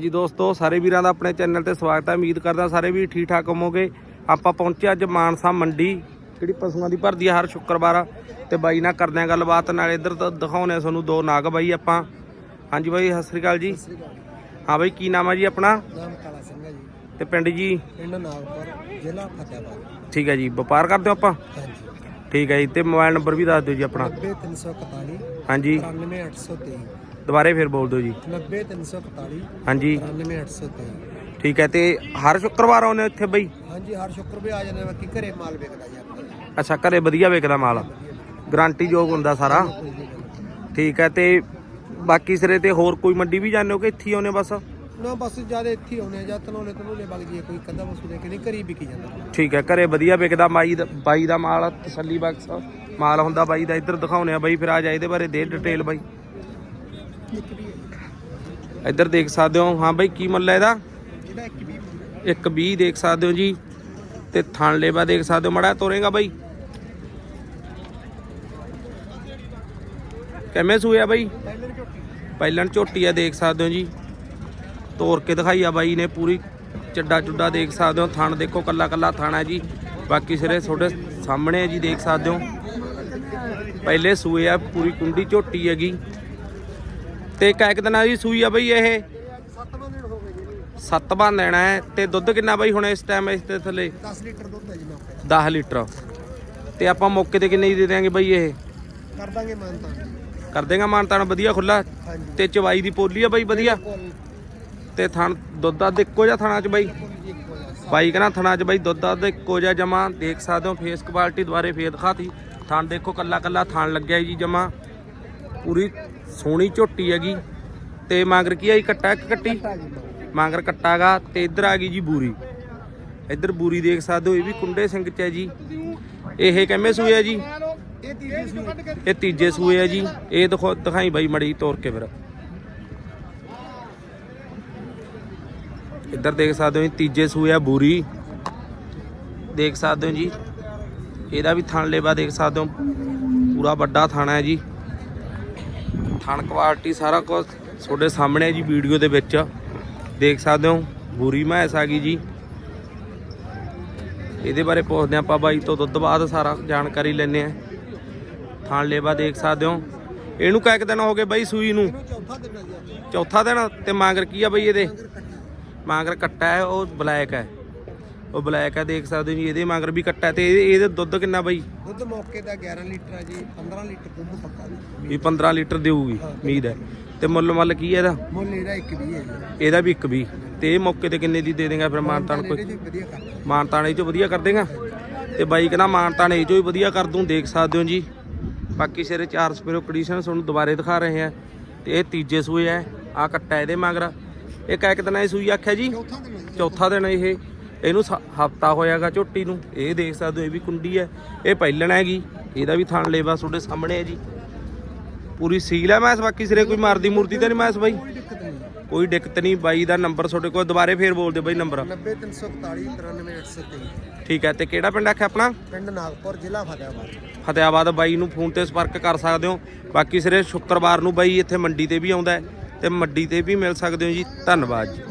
ਜੀ ਦੋਸਤੋ ਸਾਰੇ ਵੀਰਾਂ ਦਾ ਆਪਣੇ ਚੈਨਲ ਤੇ ਸਵਾਗਤ ਹੈ। ਉਮੀਦ ਕਰਦਾ ਸਾਰੇ ਵੀਰ ਠੀਕ ਠਾਕ ਹੋਵੋਗੇ। ਆਪਾਂ ਪਹੁੰਚੇ ਅੱਜ ਮਾਨਸਾ ਮੰਡੀ ਜਿਹੜੀ ਪਸ਼ੂਆਂ ਦੀ ਭਰਦੀ ਹੈ ਹਰ ਸ਼ੁੱਕਰਵਾਰ। ਤੇ ਬਾਈ ਨਾਲ ਕਰਦੇ ਆ ਗੱਲਬਾਤ ਨਾਲ ਇੱਧਰ ਤੋਂ ਦਿਖਾਉਣੇ ਆ ਤੁਹਾਨੂੰ ਦੋ ਨਾਗ ਬਾਈ ਆਪਾਂ। ਹਾਂਜੀ ਬਾਈ ਸਤਿ ਸ੍ਰੀ ਅਕਾਲ ਜੀ। ਹਾਂ ਬਾਈ ਕੀ ਨਾਮ ਹੈ ਜੀ ਆਪਣਾ? ਨਾਮ ਕਾਲਾ ਸਿੰਘ ਹੈ ਜੀ। ਤੇ ਪਿੰਡ ਜੀ? ਪਿੰਡ ਨਾਗਪੁਰ ਜ਼ਿਲ੍ਹਾ ਫਤਿਆਬਾਦ ਠੀਕ ਹੈ ਜੀ ਵਪਾਰ ਕਰਦੇ ਹੋ ਆਪਾਂ? ਹਾਂਜੀ। ਠੀਕ ਹੈ ਜੀ ਤੇ ਮੋਬਾਈਲ ਨੰਬਰ ਵੀ ਦੱਸ ਦਿਓ ਜੀ ਆਪਣਾ। 90341 ਹਾਂਜੀ। 93823 ਦੁਬਾਰੇ ਫਿਰ ਬੋਲ ਦਿਓ ਜੀ। 90341 ਹਾਂਜੀ। 93823 ਠੀਕ ਹੈ ਤੇ ਹਰ ਸ਼ੁੱਕਰਵਾਰ ਆਉਂਦੇ ਇੱਥੇ ਬਾਈ? ਹਾਂਜੀ ਹਰ ਸ਼ੁੱਕਰ ਵੀ ਆ ਜਾਂਦੇ ਬਾਕੀ ਘਰੇ ਮਾਲ ਵਿਕਦਾ ਜੀ ਅੱਛਾ ਘਰੇ ਵਧੀਆ ਵਿਕਦਾ ਮਾਲ। ਗਾਰੰਟੀ ਯੋਗ ਹੁੰਦਾ ਸਾਰਾ। ਠੀਕ ਹੈ ਤੇ ਬਾਕੀ ਸਿਰੇ ਤੇ ਹੋਰ ਕੋਈ ਮੰਡੀ ਵੀ ਜਾਂਦੇ ਹੋ ਕਿ ਇੱਥੇ ਹੋ ਬਸ? ਨਾ ਬਸ ਜ਼ਿਆਦਾ ਇੱਥੇ ਹੀ ਆਉਣੇ ਆ ਜਾਂ ਤਨੋਲੇ ਤਨੋਲੇ ਵਗ ਜੀ ਕੋਈ ਕਦਾ ਵਸੂ ਦੇ ਕੇ ਨਹੀਂ ਘਰੀ ਵਿਕੀ ਜਾਂਦਾ। ਠੀਕ ਹੈ ਘਰੇ ਵਧੀਆ ਵਿਕਦਾ ਮਾਈ ਦਾ ਬਾਈ ਦਾ ਮਾਲ ਤਸੱਲੀ ਬਖਸ਼ ਮਾਲ ਹੁੰਦਾ ਬਾਈ ਦਾ। ਇੱਧਰ ਦਿਖਾਉਨੇ ਆ ਬਾਈ ਫਿਰ ਆ ਜਾ ਇਹਦੇ ਬਾਰੇ ਦੇ ਡਿਟੇਲ ਬਾਈ। ਇੱਧਰ ਦੇਖ ਸਕਦੇ ਹੋ। ਹਾਂ ਬਾਈ ਕੀ ਮੁੱਲ ਹੈ ਇਹਦਾ? ਇਹਦਾ ਇੱਕ ਵੀ ਇੱਕ 20 ਦੇਖ ਸਕਦੇ ਹੋ ਜੀ। ਤੇ ਥਣ ਲੇਵਾ ਦੇਖ ਸਕਦੇ ਹੋ। ਮੜਾ ਤੋਰੇਗਾ ਬਾਈ। ਕਿਵੇਂ ਸੂਇਆ ਬਾਈ? ਪਹਿਲਾਂ ਝੋਟੀ ਪਹਿਲਣ ਝੋਟੀ ਆ ਦੇਖ ਸਕਦੇ ਹੋ ਜੀ। ਤੋੜ ਕੇ ਦਿਖਾਈ ਆ ਬਾਈ ਨੇ ਪੂਰੀ। ਚੱਡਾ ਚੁੱਡਾ ਦੇਖ ਸਕਦੇ ਹੋ। ਥਣ ਦੇਖੋ ਕੱਲਾ ਕੱਲਾ ਥਣ ਜੀ। ਬਾਕੀ ਸਿਰੇ ਤੁਹਾਡੇ ਸਾਹਮਣੇ ਹੈ ਜੀ ਦੇਖ ਸਕਦੇ ਹੋ। ਪਹਿਲੇ ਸੂਏ ਆ ਪੂਰੀ ਕੁੰਡੀ ਝੋਟੀ ਹੈਗੀ। ਤੇ ਕਾਇਕ ਦਿਨਾਂ ਦੀ ਸੂਈ ਆ ਬਈ ਇਹ। ਸੱਤਵਾਂ ਦਿਨ ਹੋ ਗਏ ਜੀ ਸੱਤਵਾਂ ਦੇਣਾ ਹੈ। ਤੇ ਦੁੱਧ ਕਿੰਨਾ ਬਾਈ ਹੁਣ ਇਸ ਟਾਈਮ ਇਸ ਦੇ ਥੱਲੇ? 10 ਲੀਟਰ ਦੁੱਧ ਹੈ ਜੀ ਮੌਕੇ 10 ਲੀਟਰ। ਤੇ ਆਪਾਂ ਮੌਕੇ ਤੇ ਕਿੰਨੇ ਦੀ ਦੇ ਦਿਆਂਗੇ ਬਾਈ ਇਹ? ਦਾ ਕਰ ਦਾਂਗੇ ਮਾਨਤਾ ਕਰ ਦੇਗਾ ਮਾਨਤਾਨ ਵਧੀਆ ਖੁੱਲਾ ਹਾਂਜੀ। ਤੇ ਚਵਾਈ ਦੀ ਪੋਲੀ ਆ ਬਾਈ ਵਧੀਆ? ਕੋਲ ਤੇ ਥਣ ਦੁੱਧ ਦਾ ਇੱਕੋ ਜਿਹਾ ਥਣਾ ਚ ਬਾਈ? ਜੀ ਇੱਕ ਹੋ ਜਾ ਬਾਈ ਕਹਿੰਦਾ ਥਣਾ ਚ ਬਾਈ ਦੁੱਧ ਦਾ ਇੱਕੋ ਜਿਹਾ ਜਮਾ। ਦੇਖ ਸਕਦੇ ਹੋ ਫੇਸ ਕੁਆਲਿਟੀ ਦੁਆਰੇ ਫੇਰ ਦਿਖਾਤੀ। ਥਣ ਦੇਖੋ ਕੱਲਾ ਕੱਲਾ ਥਣ ਲੱਗਿਆ ਜੀ ਜਮਾ। ਪੂਰੀ ਸੋਹਣੀ ਝੋਟੀ ਹੈਗੀ। ਤੇ ਮਾਂਗਰ ਕੀ ਆਈ ਕੱਟਾ ਇੱਕ ਕੱਟੀ। ਮਾਂਗਰ ਕੱਟਾਗਾ ਤੇ ਇੱਧਰ ਆ ਗਈ ਜੀ ਬੂਰੀ। ਇੱਧਰ ਬੂਰੀ ਦੇਖ ਸਕਦੇ ਹੋ ਇਹ ਵੀ ਕੁੰਡੇ ਸਿੰਘ ਚ ਹੈ ਜੀ। ਇਹ ਕਿਵੇਂ ਸੂਏ ਆ ਜੀ? ਇਹ ਤੀਜੀ ਸੂਏ। ਆ ਜੀ। ਇਹ ਦਿਖੋ ਦਿਖਾਈ ਬਾਈ ਮੜੀ ਤੋੜ ਕੇ ਫਿਰ। ਇੱਧਰ ਦੇਖ ਸਕਦੇ ਹੋ ਜੀ ਤੀਜੇ ਸੂਏ ਆ ਬੂਰੀ। ਦੇਖ ਸਕਦੇ ਹੋ ਜੀ। ਇਹਦਾ ਵੀ ਥਣ ਲੇਵਾ ਦੇਖ ਸਕਦੇ ਹੋ। ਪੂਰਾ ਵੱਡਾ ਥਾਣਾ ਹੈ ਜੀ। ਥਣ ਕੁਆਲਿਟੀ ਸਾਰਾ ਕੁਝ ਤੁਹਾਡੇ ਸਾਹਮਣੇ ਹੈ ਜੀ ਵੀਡੀਓ ਦੇ ਵਿੱਚ। ਦੇਖ ਸਕਦੇ ਹੋ, ਬੂਰੀ ਮੈਸ ਆ ਗਈ ਜੀ। ਇਹਦੇ ਬਾਰੇ ਪੁੱਛਦੇ ਹਾਂ ਆਪਾਂ ਬਾਈ ਤੋਂ, ਦੁੱਧ ਬਾਅਦ ਸਾਰਾ ਜਾਣਕਾਰੀ ਲੈਣੇ ਆ ਥਾਣ ਲੇਵਾ ਦੇਖ ਸਕਦੇ ਹੋ। ਇਹਨੂੰ ਕਾਇਕ ਦਿਨ ਹੋ ਗਏ ਬਾਈ ਸੂਈ ਨੂੰ? ਚੌਥਾ ਦਿਨ ਹੈ ਤੇ ਮਾਂਗਰ ਕੀ ਆ ਬਈ ਇਹਦੇ? ਮਾਂਗਰ ਕੱਟਾ ਹੈ, ਉਹ ਬਲੈਕ ਹੈ। ਉਹ ਬਲੈਕ ਹੈ ਦੇਖ ਸਕਦੇ ਹੋ ਜੀ ਇਹਦੇ ਮਾਂਗਰ ਵੀ ਕੱਟਾ ਤੇ ਇਹਦੇ ਇਹਦੇ ਦੁੱਧ ਕਿੰਨਾ ਬਾਈ? ਦੁੱਧ ਮੌਕੇ ਦਾ 11 ਲੀਟਰ ਹੈ ਜੀ 15 ਲੀਟਰ ਦੁੱਧ ਪੱਕਾ ਜੀ। ਵੀ 15 ਲੀਟਰ ਦੇਊਗੀ ਉਮੀਦ ਹੈ। ਤੇ ਮੁੱਲ ਮੱਲ ਕੀ ਹੈ ਇਹਦਾ? ਮੁੱਲ ਇਹਦਾ ਇੱਕ ਵੀ ਹੈ ਇਹਦਾ ਵੀ ਇੱਕ ਵੀ ਤੇ ਇਹ ਮੌਕੇ ਤੇ ਕਿੰਨੇ ਦੀ ਦੇ ਦੇਗਾ ਫਿਰ ਮਾਨਤਾਨ ਕੋਈ? ਮਾਨਤਾਨ ਇਹ ਚੋਂ ਵਧੀਆ ਕਰ ਦੇਗਾ? ਤੇ ਬਾਈ ਕਹਿੰਦਾ ਮਾਨਤਾਨ ਇਹ ਚੋਂ ਹੀ ਵਧੀਆ ਕਰ ਦੂੰ ਦੇਖ ਸਕਦੇ ਹੋ ਜੀ। ਬਾਕੀ ਸਿਰੇ ਚਾਰ ਸਪੇਰੋ ਕੰਡੀਸ਼ਨ ਤੁਹਾਨੂੰ ਦੁਬਾਰੇ ਦਿਖਾ ਰਹੇ ਆ ਤੇ ਇਹ ਤੀਜੇ ਸੂਏ ਆ ਆ ਕੱਟਾ ਇਹਦੇ ਮਗਰ। ਇਹ ਕਾਇਕ ਦਿਨਾਂ ਦੀ ਸੂਈ ਆਖਿਆ ਜੀ। ਚੌਥਾ ਦਿਨ ਇਹ। ਇਹਨੂੰ ਹਫਤਾ ਹੋਇਆਗਾ ਝੋਟੀ ਨੂੰ। ਇਹ ਦੇਖ ਸਕਦੇ ਹੋ ਇਹ ਵੀ ਕੁੰਡੀ ਹੈ। ਇਹ ਪਹਿਲਣ ਹੈਗੀ। ਇਹਦਾ ਵੀ ਥਣ ਲੇਵਾ ਤੁਹਾਡੇ ਸਾਹਮਣੇ ਹੈ ਜੀ। ਪੂਰੀ ਸੀਲ ਹੈ ਮੈਸ ਬਾਕੀ ਸਿਰੇ ਕੋਈ ਮਾਰਦੀ ਮੂਰਤੀ ਤਾਂ ਨਹੀਂ ਮੈਸ ਬਾਈ? ਕੋਈ ਦਿੱਕਤ ਨਹੀਂ। ਬਾਈ ਦਾ ਨੰਬਰ ਤੁਹਾਡੇ ਕੋਲ। ਦੁਬਾਰੇ ਫੇਰ ਬੋਲ ਦਿਓ ਬਾਈ ਨੰਬਰ। 90341 93823 ਠੀਕ ਹੈ ਤੇ ਕਿਹੜਾ ਪਿੰਡ ਆਖਿਆ ਆਪਣਾ? ਪਿੰਡ ਨਾਗਪੁਰ ਜ਼ਿਲ੍ਹਾ ਫਤਿਆਬਾਦ ਫਤਿਆਬਾਦ ਬਾਈ ਨੂੰ ਫੋਨ ਤੇ ਸੰਪਰਕ ਕਰ ਸਕਦੇ ਹੋ। ਬਾਕੀ ਸਿਰੇ ਸ਼ੁੱਕਰਵਾਰ ਨੂੰ ਬਾਈ ਇੱਥੇ ਮੰਡੀ ਤੇ ਵੀ ਆਉਂਦਾ ਤੇ ਮੰਡੀ ਤੇ ਵੀ ਮਿਲ ਸਕਦੇ ਹੋ ਜੀ। ਧੰਨਵਾਦ ਜੀ।